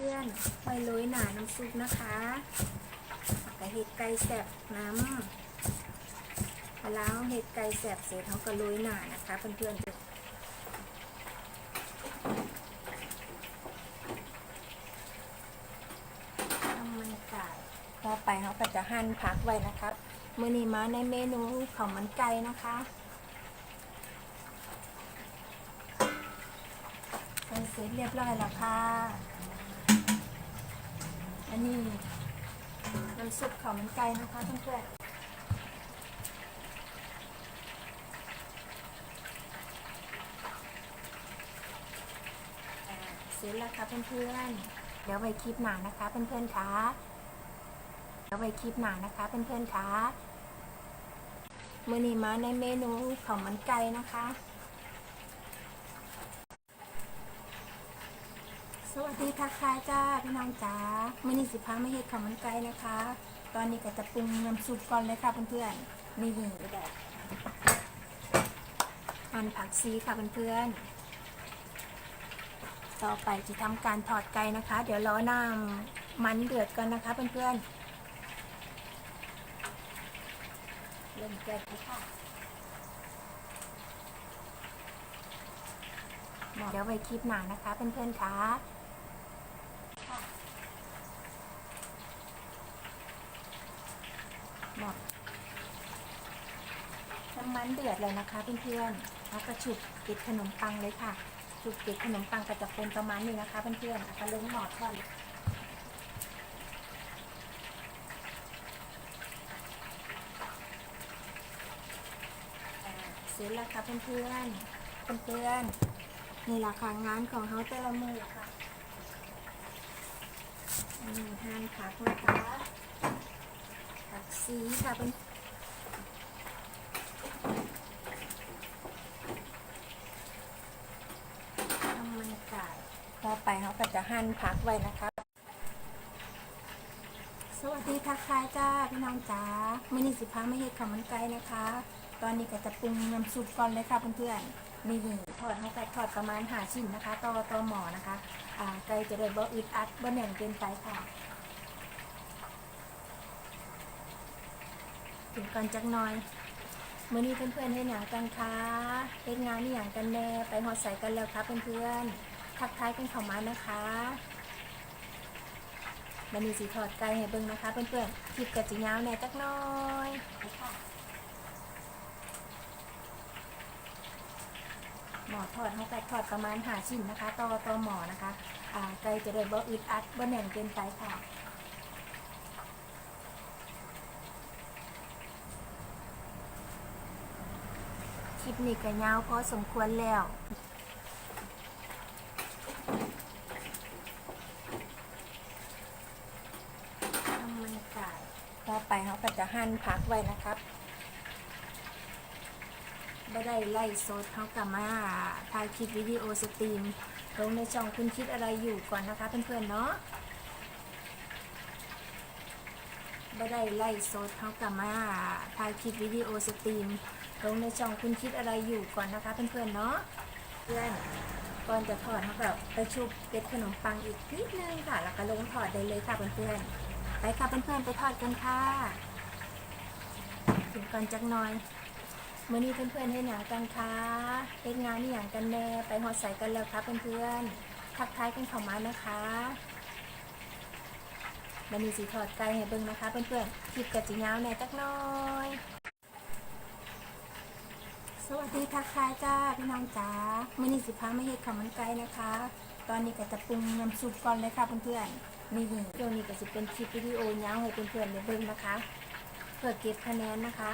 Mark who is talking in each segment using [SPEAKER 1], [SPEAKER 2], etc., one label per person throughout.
[SPEAKER 1] พื่อนๆไว้โรยหนาน้ำซุปนะคะกระเห็ดไก่แสบน้ำปลาร้าเห็ดไก่แสบเสร็จเขาก็โรยหนานะคะเพื่อนๆทำมันไก่ต่อไปเขาก็จะหั่นผักไว้นะครับมือนี้มาในเมนูข้าวมันไก่นะคะเสร็จเรียบร้อยแล้วค่ะ อันนี้น้ำซุปข้าวมันไก่นะคะเพื่อนๆอ่าเสร็จแล้วค่ะเพื่อนๆเดี๋ยวไว้คลิปหนานะคะเพื่อนๆคะเดี๋ยวไว้คลิปหนานะคะเพื่อนๆคะมื่อนี้มาในเมนูข้าวมันไก่นะคะ สวัสดีทักทายจ้าพี่น้องจ๋ามื่อนี้สิพามาเฮ็ดข้าวมันไก่นะคะ ตอนนี้ก็จะปรุงน้ำซุปก่อนเลยค่ะเพื่อนๆนี่แบบหั่นผักซีค่ะเพื่อนๆต่อไปจะทำการถอดไก่นะคะ เดี๋ยวรอน้ำมันเดือดก่อนนะคะเพื่อนๆเริ่มแก๊สเลยค่ะเดี๋ยวไว้คลิปหนานะคะเพื่อนๆค่ะ หมดน้ำมันเดือดเลยนะคะเพื่อนๆแล้วก็ฉุบติดขนมปังเลยค่ะฉุบติดขนมปังก็จะเป็นประมาณนี้นะคะเพื่อนๆแล้วก็ลงหมอดก่อนอ่าเสร็จแล้วค่ะเพื่อนๆเพื่อนๆนี่แหละค่ะงานของเขาแต่ละมือค่ะอันนี้ทานผักนะคะ ผักซีค่ะเป็นทำมันไก่ต่อไปเขาก็จะหั่นผักไว้นะคะ สวัสดีทักทายจ้าพี่น้องจ๋ามื่อนี้สิพาไม่เฮ็ดข้าวมันไก่นะคะ ตอนนี้ก็จะปรุงน้ำซุปก่อนเลยค่ะเพื่อนๆนี่ทอดเขาไก่ทอดประมาณหาชิ้นนะคะต่อต่อหมอนะคะ อ่าไก่จะได้บ่อึดอัดบ่แน่นเกินไปค่ะ ถึงก่อนจักหน่อยมื่อนี้เพื่อนๆเฮ็ดหยังกันคะเฮ็ดงานนี่อย่างกันแน่ไปหอดใส่กันแล้วครับเพื่อนๆทักทายกันเข้ามานะคะมันนี้สีทอดไก่ให้เบิ่งนะคะเพื่อนๆคลิปกะจิยาวแน่จักน้อยหมอทอดเขาไก่ทอดประมาณหาชิ้นนะคะต่อต่อหมอนะคะ อ่าไก่จะได้บ่อึดอัดบ่แน่นเกินไปค่ะ ลิปนี้ก็ยาวพอสมควรแล้วทำมันไก่ต่อไปเขาก็จะหั่นผักไว้นะครับไม่ได้ไล่โซดเขากลับมาถ่ายคลิปวิดีโอสตรีมลงในช่องคุณคิดอะไรอยู่ก่อนนะคะเพื่อนๆเนาะไม่ได้ไล่โซดเขากลับมาถ่ายคลิปวิดีโอสตรีม ลงในช่องคุณคิดอะไรอยู่ก่อนนะคะเพื่อนๆเนาะเพื่อนก่อนจะถอดเขาแบบไปชุบเกล็ดขนมปังอีกนิดนึงค่ะ แล้วก็ลงถอดได้เลยค่ะเพื่อนๆไปค่ะเพื่อนๆไปทอดกันค่ะถึงก่อนจักหน่อยมื่อนี้เพื่อนๆให้หนังกันค่ะเฮ็ดงานนี่อย่างกันแน่ไปหอดใส่กันแล้วค่ะเพื่อนๆทักทายกันเข้ามานะคะมันมีสีถอดไก่ให้เบิ่งนะคะเพื่อนๆคลิปกะจิยาวแน่จักน้อย สวัสดีทักทายจ้าพี่น้องจ๋ามื่อนี้สิพาไม่เฮ็ดข้าวมันไก่นะคะ ตอนนี้ก็จะปรุงน้ำซุปก่อนเลยค่ะเพื่อนๆนี่เดี๋ยวนี้ก็จะเป็นคลิปวิดีโอยาวให้เพื่อนๆได้เบิ่งนะคะ เพื่อเก็บคะแนนนะคะ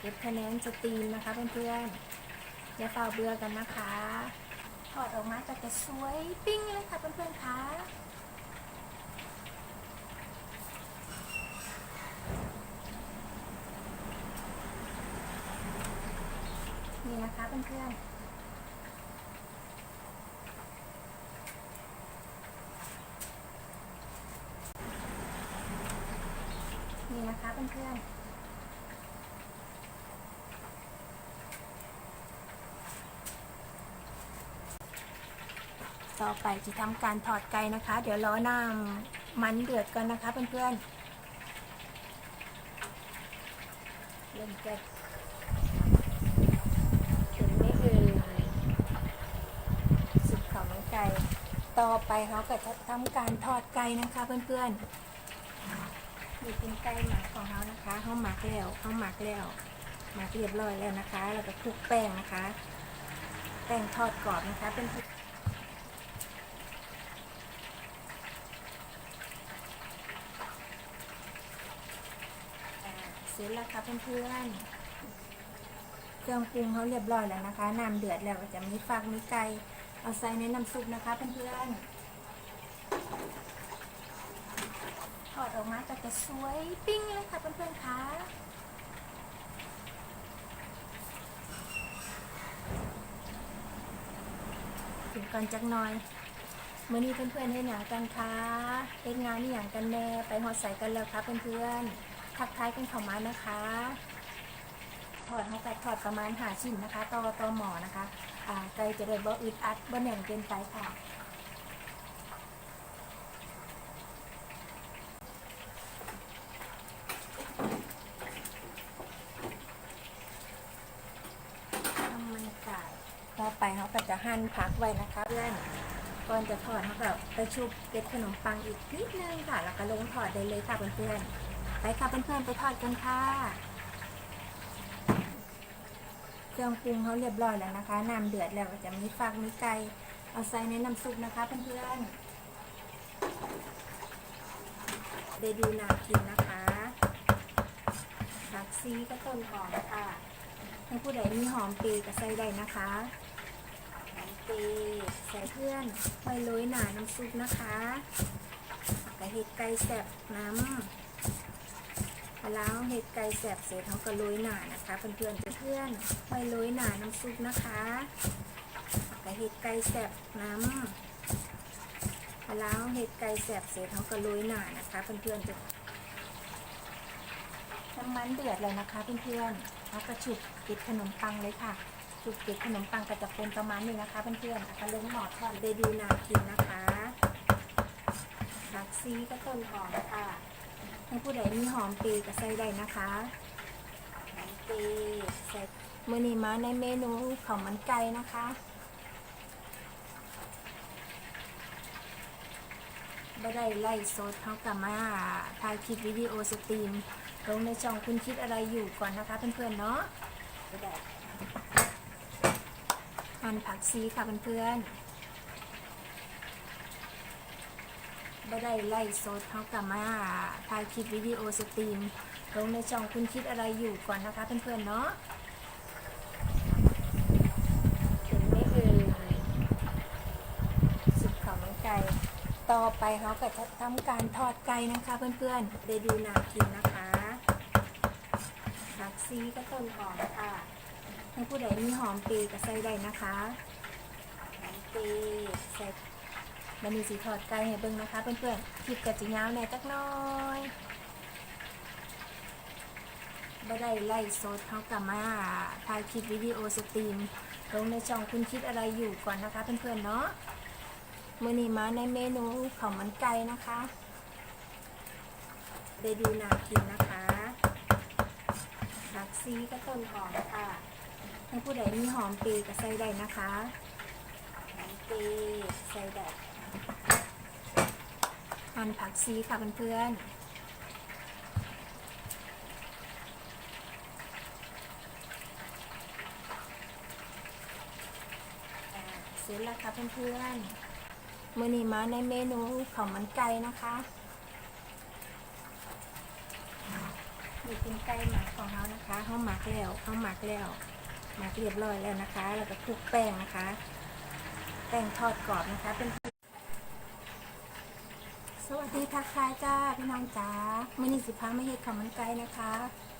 [SPEAKER 1] เก็บคะแนนสตรีมนะคะเพื่อนๆอย่าเฝ้าเบื่อกันนะคะถอดออกมาก็จะสวยปิ้งเลยค่ะนี่นะคะ เพื่อนๆ นี่นะคะเพื่อนๆต่อไปจะทำการถอดไก่นะคะ เดี๋ยวรอน้ำมันเดือดก่อนนะคะเพื่อนๆเริ่มแก๊สเห็นไหมเอ่ยสุกข้าวมันไก่ ต่อไปเขาก็จะทำการทอดไก่นะคะ เพื่อนๆนี่เป็นไก่หมักของเขานะคะเขาหมักแล้วเขาหมักแล้วหมักเรียบร้อยแล้วนะคะแล้วก็คลุกแป้งนะคะ แป้งทอดกรอบนะคะ เป็นเสร็จแล้วค่ะเพื่อนๆเครื่องปรุงเขาเรียบร้อยแล้วนะคะ น้ำเดือดแล้วก็จะมีฟักมีไก่ เอาใส่ในน้ำซุปนะคะเพื่อนๆ ทอดออกมาก็จะสวยปิ้งเลยค่ะเพื่อนๆคะถึงก่อนจักหน่อยเมื่อนี้เพื่อนๆให้หนังกันคะเล่นงานนี่อย่างกันแน่ ไปหอดใส่กันแล้วค่ะเพื่อนๆ ทักทายกันเข้ามานะคะ ทอดเขาไก่ทอดประมาณหาชิ้นนะคะต่อต่อหมอนะคะอ่าไก่จะได้บ่อึดอัดบ่แหน่งเกินไปค่ะทำมันไก่ต่อไปเขาก็จะหั่นผักไว้นะคะเพื่อนก่อนจะทอดเขาก็ไปชุบเกล็ดขนมปังอีกนิดนึงค่ะ แล้วก็ลงทอดได้เลยค่ะเพื่อนๆไปค่ะเพื่อนๆไปทอดกันค่ะ เครื่องปรุงเขาเรียบร้อยแล้วนะคะ น้ำเดือดแล้วก็จะมีฟักมีไก่เอาใส่ในน้ำซุปนะคะเพื่อนๆได้ดูน่ากินนะคะผักซีก็ต้นหอมค่ะถ้าผู้ใดมีหอมปีก็ใส่ได้นะคะหอมปีใส่เพื่อนไว้โรยหนาน้ำซุปนะคะกระเห็ดไก่แสบน้ำ พะล้าวเห็ดไก่แสบเสร็จเขาก็โรยหนานะคะ เพื่อนๆจะเพื่อนไว้โรยหนาน้ำซุปนะคะกระเห็ดไก่แสบน้ำพะล้าวเห็ดไก่แสบเสร็จเขาก็โรยหนานะคะ เพื่อนๆจะน้ำมันเดือดเลยนะคะเพื่อนๆแล้วก็ฉุบเกล็ดขนมปังเลยค่ะฉุบเกล็ดขนมปังก็จะเป็นประมาณนี้นะคะเพื่อนๆแล้วก็ลงหม้อทอดได้ดูนากินนะคะผักซีก็ต้นหอมค่ะ ถ้าผู้ใดมีหอมปีก็ใส่ได้นะคะหอมปีใส่มื่อนี้มาในเมนูข้าวมันไก่นะคะไม่ได้ไล่สดเขากลับมาถ่ายคลิปวิดีโอสตรีมลงในช่องคุณคิดอะไรอยู่ก่อนนะคะ เพื่อนๆเนาะหั่นผักซีค่ะเพื่อนๆ ไม่ได้ไล่สดเขากลับมาถ่ายคลิปวิดีโอสตรีมลงในช่องคุณคิดอะไรอยู่ก่อนนะคะเพื่อนๆเนาะเห็นไหมเอ่ยสุดข้าวมันไก่ต่อไปเขาก็จะทำการทอดไก่นะคะ เพื่อนๆได้ดูนากินนะคะผักซีก็ต้นหอมค่ะถ้าผู้ใดมีหอมปีก็ใส่ได้นะคะหอมปีใส่ มันมีสีทอดไก่ให้เบิ่งนะคะ เพื่อนๆคลิปกระจิยาวแน่จักน้อยบ่ได้ไล่สดเขากลับมาถ่ายคลิปวิดีโอสตรีมลงในช่องคุณคิดอะไรอยู่ก่อนนะคะ เพื่อนๆเนาะมื่อนี้มาในเมนูของมันไก่นะคะได้ดูนากินนะคะผักซีก็ต้นหอมค่ะถ้าผู้ใดมีหอมปีก็ใส่ได้นะคะหอมปีใส่ได้ันผักซีค่ะเพื่อนๆเสร็จแล้วค่ะเพื่อนๆมื่อนี้มาในเมนูของมันไก่นะคะนี่เป็นไก่หมักของเขานะคะเขาหมักแล้วเขาหมักแล้วหมักเรียบร้อยแล้วนะคะ แล้วก็คลุกแป้งนะคะ แป้งทอดกรอบนะคะเป็น สวัสดีทักทายจ้าพี่น้องจ๋ามื่อนี้สิพาไม่เฮ็ดข้าวมันไก่นะคะ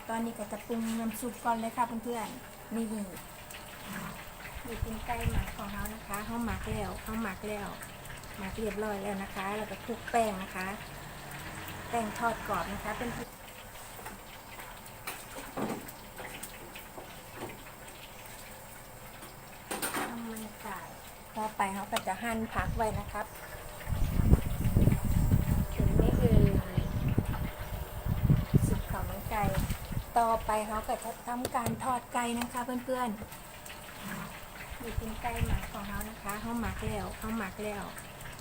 [SPEAKER 1] ตอนนี้ก็จะปรุงน้ำซุปก่อนเลยค่ะเพื่อนๆนี่นี่เป็นไก่หมักของเขานะคะเขาหมักแล้วเขาหมักแล้วหมักเรียบร้อยแล้วนะคะ แล้วก็คลุกแป้งนะคะ แป้งทอดกรอบนะคะ เป็นทำมันไก่ต่อไปเขาก็จะหั่นผักไว้นะครับเห็นไหมเอ่ยสุกข้าวมันไก่ ต่อไปเขาก็จะทำการทอดไก่นะคะเพื่อนๆนี่เป็นไก่หมักของเขานะคะเขาหมักแล้วเขาหมักแล้ว